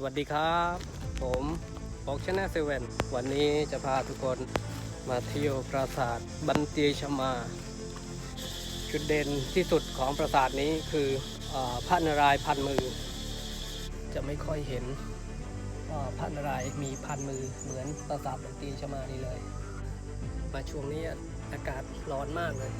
สวัสดีครับ ผมบอกชนะเซเว่นวันนี้จะพาทุกคนมาเที่ยวปราสาทบันเตียชมา จุดเด่นที่สุดของปราสาทนี้คืออพระนารายณ์พันมือ จะไม่ค่อยเห็นพระนารายณ์มีพันมือเหมือนปราสาทบันเตียชมานี่เลย มาช่วงนี้อากาศร้อนมากเลย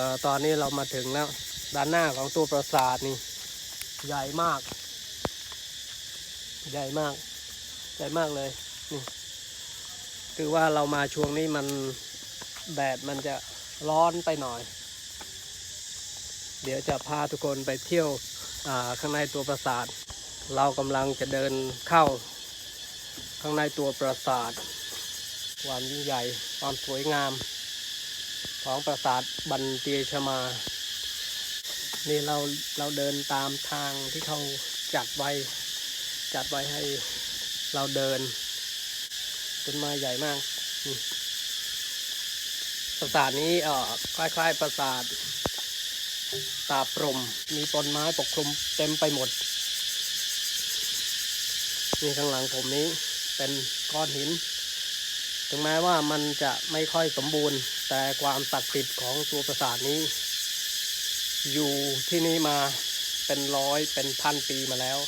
ออตอนนี้เรามาถึงแล้ว ด้านหน้าของตัวปราสาทนี่ ใหญ่มาก ใหญ่มาก ใหญ่มากเลยนี่คือว่าเรามาช่วงนี้มันแดดมันจะร้อนไปหน่อย เดี๋ยวจะพาทุกคนไปเที่ยวข้างในตัวปราสาท เรากำลังจะเดินเข้า ข้างในตัวปราสาท ความยิ่งใหญ่ความสวยงาม ของปราสาทบันเตียชมา นี่เราเราเดินตามทางที่เขาจัดไว้ จัดไว้ให้เราเดินต้นไม้ใหญ่มากปราสาทนี้เอ่อคล้ายๆปราสาทตาปรมมีต้นไม้ปกคลุมเต็มไปหมด นี่ข้างหลังผมนี้เป็นก้อนหิน ถึงแม้ว่ามันจะไม่ค่อยสมบูรณ์ แต่ความศักดิ์สิทธิ์ของตัวปราสาทนี้ อยู่ที่นี่มาเป็นร้อยเป็นพันปีมาแล้ว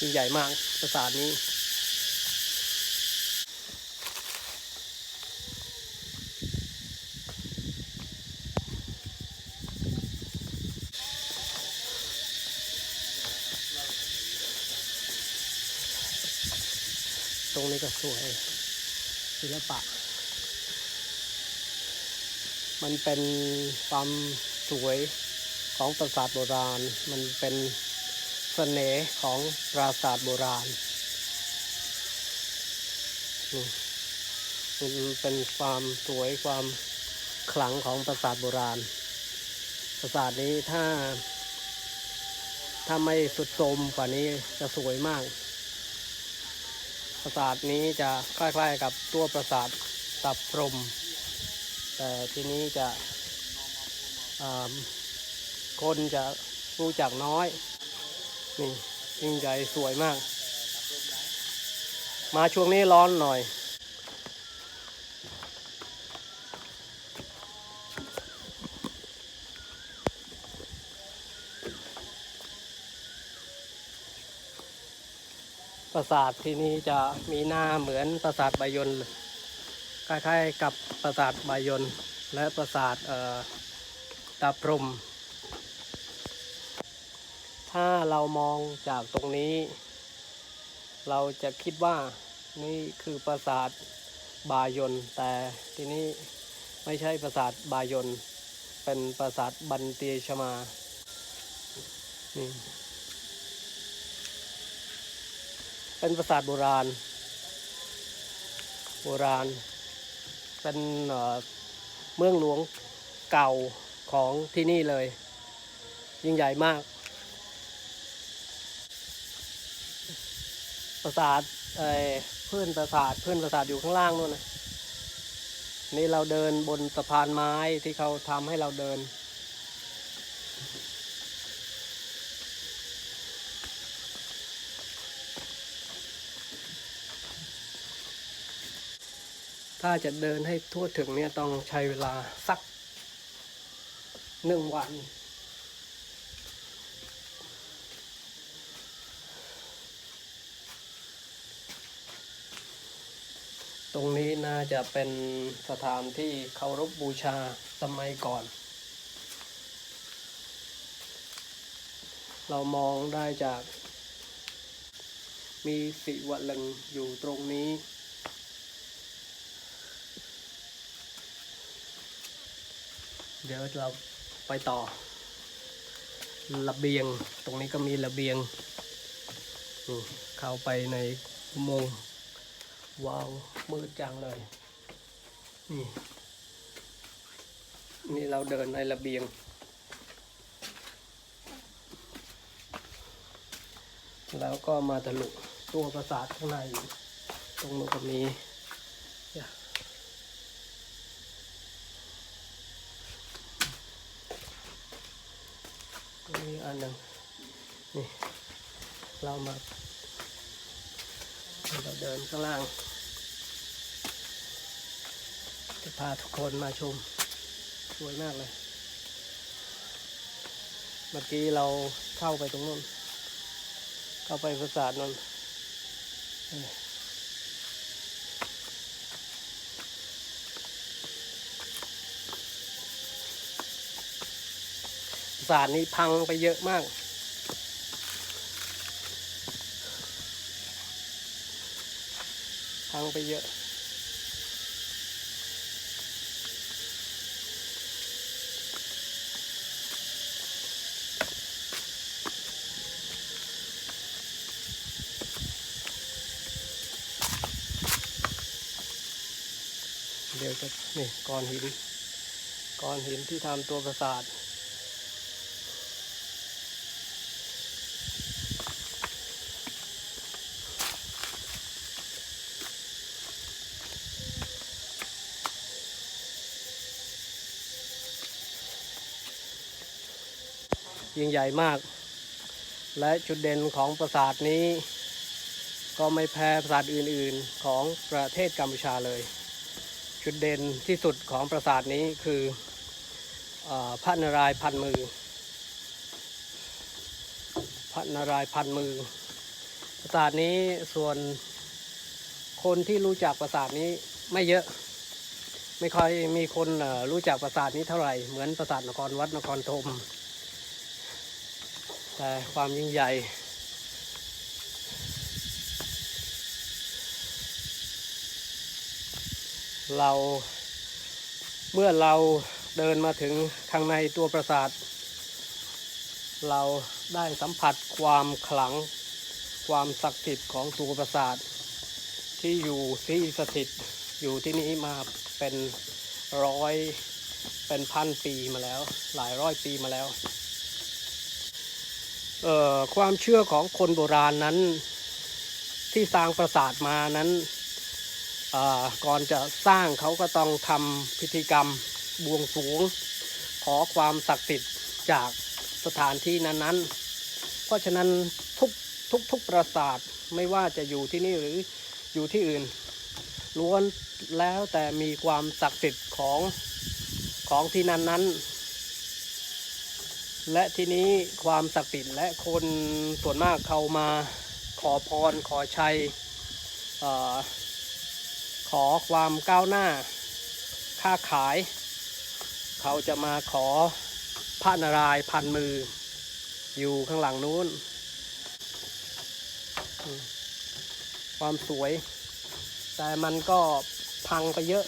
ยิ่งใหญ่มากปราสาทนี้ ตรงนี้ก็สวยศิลปะ มันเป็นความสวยของปราสาทโบราณ มันเป็นเสน่ห์ของปราสาทโบราณมันเป็นความสวยความขลังของปราสาทโบราณ ปราสาทนี้ถ้า ถ้าไม่สุดโทมกว่านี้จะสวยมาก ปราสาทนี้จะคล้ายๆกับตัวปราสาทตับพรม แต่ทีนี้จะคนจะรู้จักน้อย นี่ยิ่งใหญ่สวยมาก มาช่วงนี้ร้อนหน่อย ปราสาทที่นี้จะมีหน้าเหมือนปราสาทบายนเลย คล้ายๆกับปราสาทบายนและปราสาทตาพรม ถ้าเรามองจากตรงนี้ เราจะคิดว่านี่คือปราสาทบายนแต่ที่นี้ไม่ใช่ปราสาทบายนเป็นปราสาทบันเตียชมานี่เป็นปราสาทโบราณ โบราณ เป็นเมืองหลวงเก่าของที่นี่เลย ยิ่งใหญ่มาก ปราสาทเอ่อพื้นปราสาทเพื่อนปราสาทอยู่ข้างล่างนู่นนะนี่เราเดินบนสะพานไม้ที่เขาทำให้เราเดิน ถ้าจะเดินให้ทั่วถึงเนี่ยต้องใช้เวลาสักหนึ่งวัน ตรงนี้น่าจะเป็นสถานที่เคารพบูชาสมัยก่อน เรามองได้จากมีสิวลึงอยู่ตรงนี้ เดี๋ยวเราไปต่อ ระเบียงตรงนี้ก็มีระเบียง เข้าไปในโมงว้าวมืดจังเลย นี่นี่เราเดินในระเบียง แล้วก็มาทะลุตัวปราสาทข้างในตรงนู้นก็มีเนี่ยตรง นี้อันหนึ่งนี่เรามาเราเดินข้างล่าง จะพาทุกคนมาชม สวยมากเลย เมื่อกี้เราเข้าไปตรงนู้น เข้าไปปราสาทนนท์นี่ปรา สาทนี้พังไปเยอะมาก พังไปเยอะ เดี๋ยวจะนี่ก้อนหินก้อนหินที่ทำตัวปราสาท ยิ่งใหญ่มาก และจุดเด่นของปราสาทนี้ ก็ไม่แพ้ปราสาทอื่นๆของประเทศกัมพูชาเลย จุดเด่นที่สุดของปราสาทนี้คืออพระนารายณ์พันมือ พระนารายณ์พันมือ ปราสาทนี้ส่วนคนที่รู้จักปราสาทนี้ไม่เยอะไม่ค่อยมีคนรู้จักปราสาทนี้เท่าไหร่ เหมือนปราสาทนครวัดนครธม แต่ความยิ่งใหญ่ เราเมื่อเราเดินมาถึงข้างในตัวปราสาท เราได้สัมผัสความขลัง ความศักดิ์สิทธิ์ของตัวปราสาท ที่อยู่ที่สถิตอยู่ที่นี้มาเป็นร้อยเป็นพันปีมาแล้ว หลายร้อยปีมาแล้ว ความเชื่อของคนโบราณนั้นที่สร้างปราสาทมานั้นก่อนจะสร้างเขาก็ต้องทำพิธีกรรมบวงสรวง ขอความศักดิ์สิทธิ์จากสถานที่นั้นๆ เพราะฉะนั้นทุกทุกทุกปราสาทไม่ว่าจะอยู่ที่นี่หรืออยู่ที่อื่น ล้วนแล้วแต่มีความศักดิ์สิทธิ์ของของที่นั้นๆ และที่นี้ความศักดิ์สิทธิ์และคนส่วนมากเขามาขอพรขอชัยอขอความก้าวหน้า ค้าขาย เขาจะมาขอพระนารายณ์พันมือ อยู่ข้างหลังนู้น ความสวย แต่มันก็พังไปเยอะ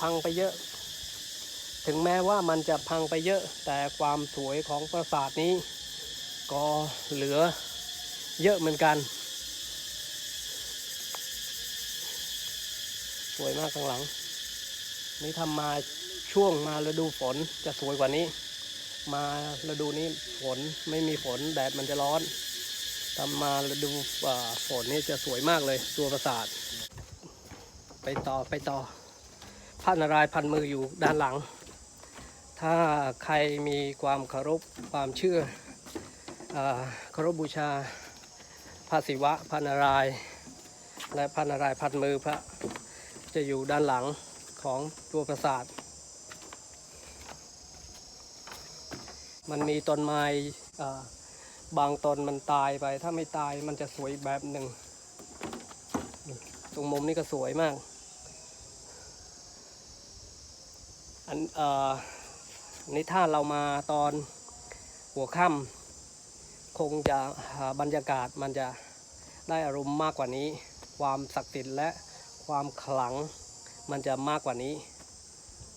พังไปเยอะ ถึงแม้ว่ามันจะพังไปเยอะแต่ความสวยของปราสาทนี้ ก็เหลือเยอะเหมือนกัน สวยมากข้างหลัง นี่ทำมาช่วงมาฤดูฝนจะสวยกว่านี้ มาฤดูนี้ฝนไม่มีฝนแดดมันจะร้อนถ้ามาฤดูฝนนี่จะสวยมากเลยตัวปราสาท ไปต่อไปต่อพระนารายณ์พันมืออยู่ด้านหลัง ถ้าใครมีความเคารพความเชื่อเคารพบูชาพระศิวะพระนารายณ์และพระนารายณ์พันมือพระจะอยู่ด้านหลังของตัวปราสาท มันมีต้นไม้บางต้นมันตายไป ถ้าไม่ตายมันจะสวยแบบหนึ่ง ตรงมุมนี้ก็สวยมาก อันอ่อ นี่ถ้าเรามาตอนหัวค่ำคงจะบรรยากาศมันจะได้อารมณ์มากกว่านี้ ความศักดิ์สิทธิ์และความขลังมันจะมากกว่านี้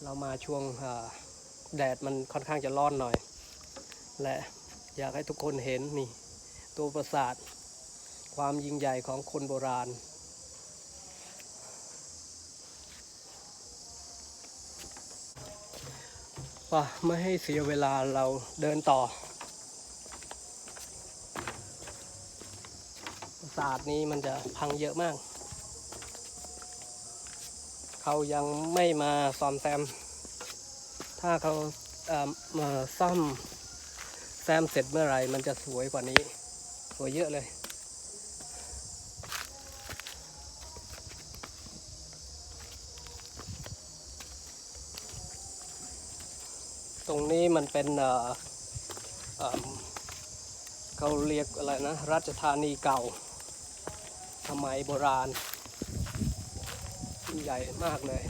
เรามาช่วงแดดมันค่อนข้างจะร้อนหน่อย และอยากให้ทุกคนเห็นนี่ตัวปราสาท ความยิ่งใหญ่ของคนโบราณ ว่าไม่ให้เสียเวลาเราเดินต่อปราสาทนี้มันจะพังเยอะมาก เขายังไม่มาซ่อมแซม ถ้าเขาเอ่อมาซ่อมแซมเสร็จเมื่อไหร่ มันจะสวยกว่านี้ สวยเยอะเลย ตรงนี้ มันเป็นเขาเรียกอะไรนะราชธานีเก่าสมัยโบราณ ใหญ่มากเลย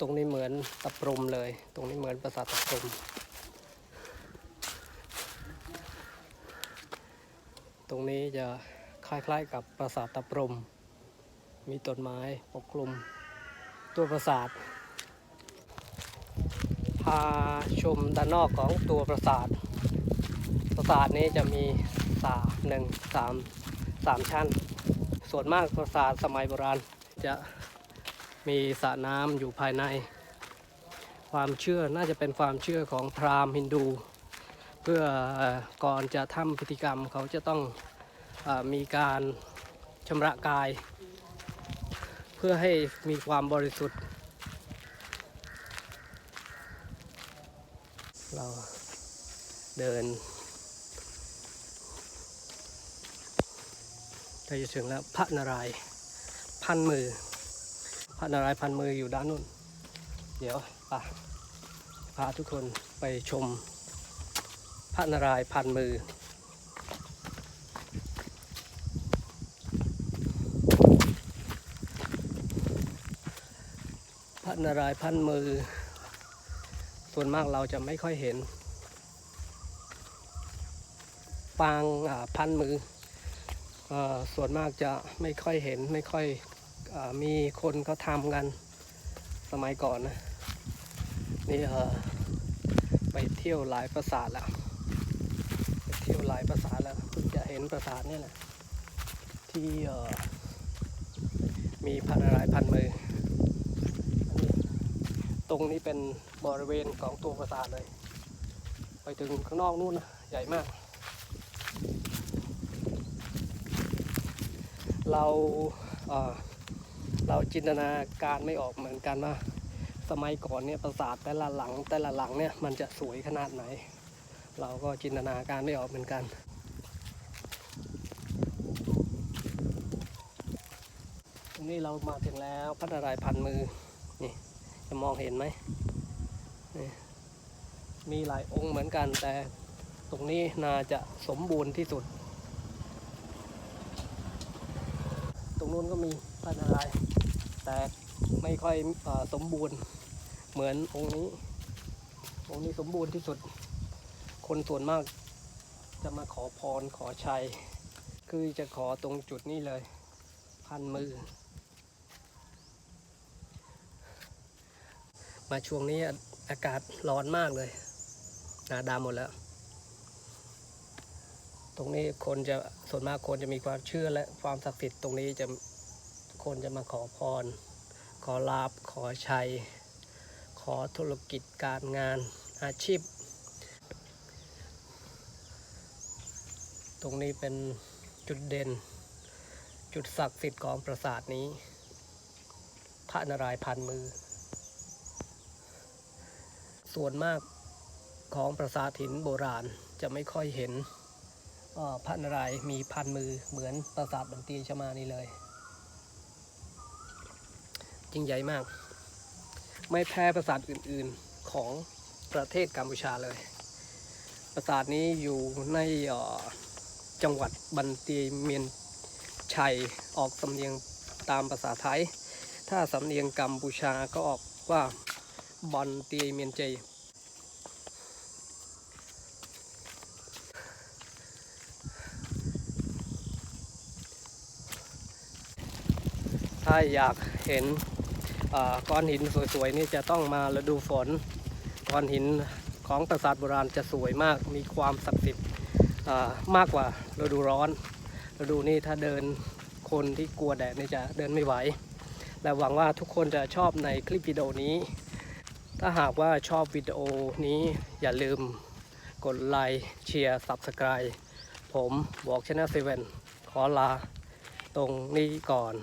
ตรงนี้เหมือนตะปรุมเลย ตรงนี้เหมือนปราสาทตะปรุมตรงนี้จะคล้ายๆกับปราสาทตะปรุม มีต้นไม้ปกคลุม ตัวปราสาท พาชมด้านนอกของตัวปราสาท ปราสาทนี้จะมีสาหนึ่งสามสามชั้น ส่วนมากปราสาทสมัยโบราณจะมีสระน้ำอยู่ภายใน ความเชื่อน่าจะเป็นความเชื่อของพราหมณ์ฮินดู เพื่อก่อนจะทำพิธีกรรมเขาจะต้องอมีการชำระกาย พื่อให้มีความบริสุทธิ์ เราเดินใกล้จะถึงแล้วพระนารายณ์พันมือ พระนารายณ์พันมืออยู่ด้านนู้น เดี๋ยวป่ะพาทุกคนไปชมพระนารายณ์พันมือ พระ นารายพันมือ ส่วนมากเราจะไม่ค่อยเห็น ปางพันมืออส่วนมากจะไม่ค่อยเห็นไม่ค่อยอมีคนเขาทำกันสมัยก่อนนะ นี่เออไปเที่ยวหลายปราสาทแล้วไปเที่ยวหลายปราสาทแล้วเพิ่งจะเห็นปราสาทเนี่ยแหละที่มีพระนารายพันมือ ตรงนี้เป็นบริเวณของตัวปราสาทเลย ไปถึงข้างนอกนู่นนะใหญ่มาก เราเอ่อเราจินตนาการไม่ออกเหมือนกันว่าสมัยก่อนเนี่ยปราสาทแต่ละหลังแต่ละหลังเนี่ยมันจะสวยขนาดไหน เราก็จินตนาการไม่ออกเหมือนกันตรงนี้เรามาถึงแล้วพระนารายพันมือ จะมองเห็นไหมนี่มีหลายองค์เหมือนกันแต่ตรงนี้น่าจะสมบูรณ์ที่สุด ตรงนู้นก็มีพระนารายณ์แต่ไม่ค่อยอสมบูรณ์เหมือนองค์นี้ องค์นี้สมบูรณ์ที่สุด คนส่วนมากจะมาขอพรขอชัย คือจะขอตรงจุดนี้เลย พันมือ มาช่วงนี้อากาศร้อนมากเลยนาดำหมดแล้วตรรงนี้คนจะส่วนมากคนจะมีความเชื่อและความศักดิ์สิทธิ์ตรงนี้จะคนจะมาขอพร ขอลาบขอชัย ขอธุรกิจการงานอาชีพ ตรงนี้เป็นจุดเด่น จุดศักดิ์สิทธิ์ของปราสาทนี้ พระนารายณ์พันมือ ส่วนมากของปราสาทหินโบราณจะไม่ค่อยเห็นพระนารายมีพันมือเหมือนปราสาทบันตีชมานี่เลยยิ่งใหญ่มาก ไม่แพ้ปราสาทอื่นๆของประเทศกัมพูชาเลย ปราสาทนี้อยู่ในจังหวัดบันตีเมียนชัยออกสำเนียงตามภาษาไทย ถ้าสำเนียงกัมพูชาก็ออกว่า บันตีเมียนเจยถ้าอยากเห็นก้อนหินสวยๆนี่จะต้องมาฤดูฝน ก้อนหินของปราสาทโบราณจะสวยมาก มีความศักดิ์สิทธิ์มากกว่าฤดูร้อน ฤดูนี้ถ้าเดินคนที่กลัวแดดนี่จะเดินไม่ไหว และหวังว่าทุกคนจะชอบในคลิปวิดีโอนี้ ถ้าหากว่าชอบวิดีโอนี้อย่าลืมกดไลค์เชียร์ Subscribe ผมบอกชนะเซเว่นขอลาตรงนี้ก่อน